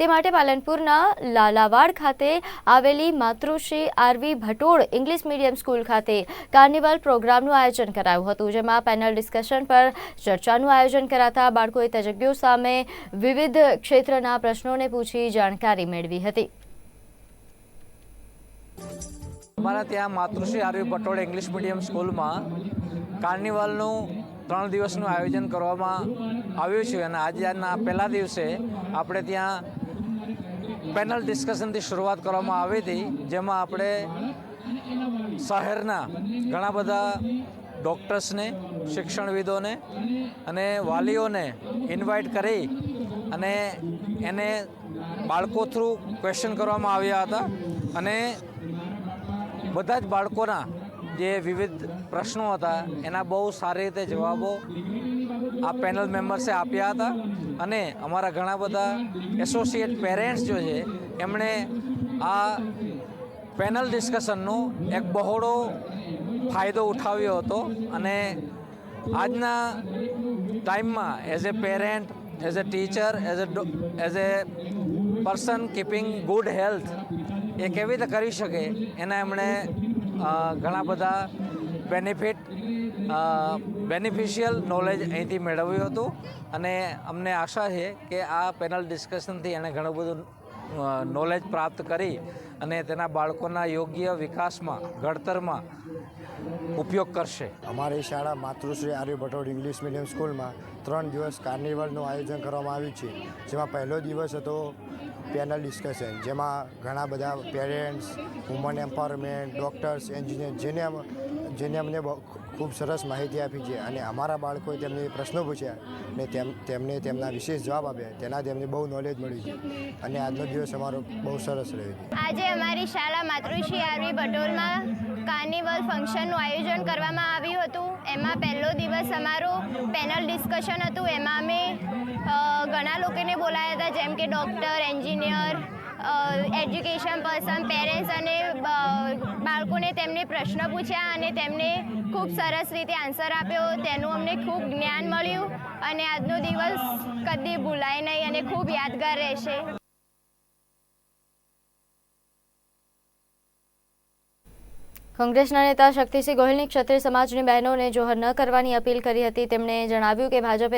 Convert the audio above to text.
તે માટે પાલનપુરના લાલાવાડ ખાતે આવેલી Matrushri RV Bhatol English medium school ખાતે કાર્નિવલ પ્રોગ્રામનું આયોજન કરાયું હતું, જેમાં પેનલ ડિસ્કશન પર ચર્ચાનું આયોજન કરાતા બાળકોએ તજજ્ઞો સામે વિવિધ ક્ષેત્રના પ્રશ્નોને પૂછી જાણકારી મેળવી હતી. અમારા ત્યાં Matrushri R V Patol English medium સ્કૂલમાં કાર્નિવલનું ત્રણ દિવસનું આયોજન કરવામાં આવ્યું છે અને આજના પહેલા દિવસે આપણે ત્યાં પેનલ ડિસ્કશનથી શરૂઆત કરવામાં આવી હતી, જેમાં આપણે શહેરના ઘણા બધા ડૉક્ટર્સને, શિક્ષણવિદોને અને વાલીઓને ઇન્વાઇટ કરી અને એને બાળકો થ્રુ ક્વેશ્ચન કરવામાં આવ્યા હતા. અને બધા જ બાળકોના જે વિવિધ પ્રશ્નો હતા, એના બહુ સારી રીતે જવાબો આ પેનલ મેમ્બર્સે આપ્યા હતા. અને અમારા ઘણા બધા એસોસિએટ પેરેન્ટ્સ જો છે, એમણે આ પેનલ ડિસ્કશનનો એક બહોળો ફાયદો ઉઠાવ્યો હતો. અને આજના ટાઈમમાં as a parent as a teacher as a as a person keeping good health એ કેવી રીતે કરી શકે, એના એમણે ઘણા બધા બેનિફિટ બેનિફિશિયલ નોલેજ અહીંથી મેળવ્યું હતું. અને અમને આશા છે કે આ પેનલ ડિસ્કશનથી એણે ઘણું બધું નોલેજ પ્રાપ્ત કરી અને તેના બાળકોના યોગ્ય વિકાસમાં, ઘડતરમાં ઉપયોગ કરશે. અમારી શાળા માતૃશ્રી આર્ય ભટોડ ઇંગ્લિશ મીડિયમ સ્કૂલમાં ત્રણ દિવસ કાર્નિવલનું આયોજન કરવામાં આવ્યું છે. જેમાં પહેલો દિવસ હતો પેનલ ડિસ્કશન જેમાં ઘણા બધા parents woman empowerment doctors engineer જેને જેને અમને ખૂબ સરસ માહિતી આપી છે. અને અમારા બાળકોએ તેમને પ્રશ્નો પૂછ્યા ને તેમ તેમને તેમના વિશેષ જવાબ આપ્યા. તેના તેમને બહુ નોલેજ મળ્યું છે. અને આજનો દિવસ અમારો બહુ સરસ રહ્યો છે. આજે અમારી શાળા માતૃશ્રી આરવી પટોલમાં કાર્નિવલ ફંક્શનનું આયોજન કરવામાં આવ્યું હતું. એમાં પહેલો દિવસ અમારો પેનલ ડિસ્કશન હતું. એમાં અમે બોલાયા હતા, જેમ કે doctor, engineer education person, parents અને બાળકોને તેમને પ્રશ્ન પૂછ્યા અને તેમને ખૂબ સરસ રીતે આન્સર આપ્યો. તેનું અમને ખૂબ જ્ઞાન મળ્યું અને આજનો દિવસ કદી ભૂલાય નહીં અને ખૂબ યાદગાર રહેશે. કોંગ્રેસના નેતા શક્તિસિંહ ગોહિલની ક્ષત્રિય સમાજની બહેનોને જોહર ન કરવાની અપીલ કરી હતી. તેમણે જણાવ્યું કે ભાજપે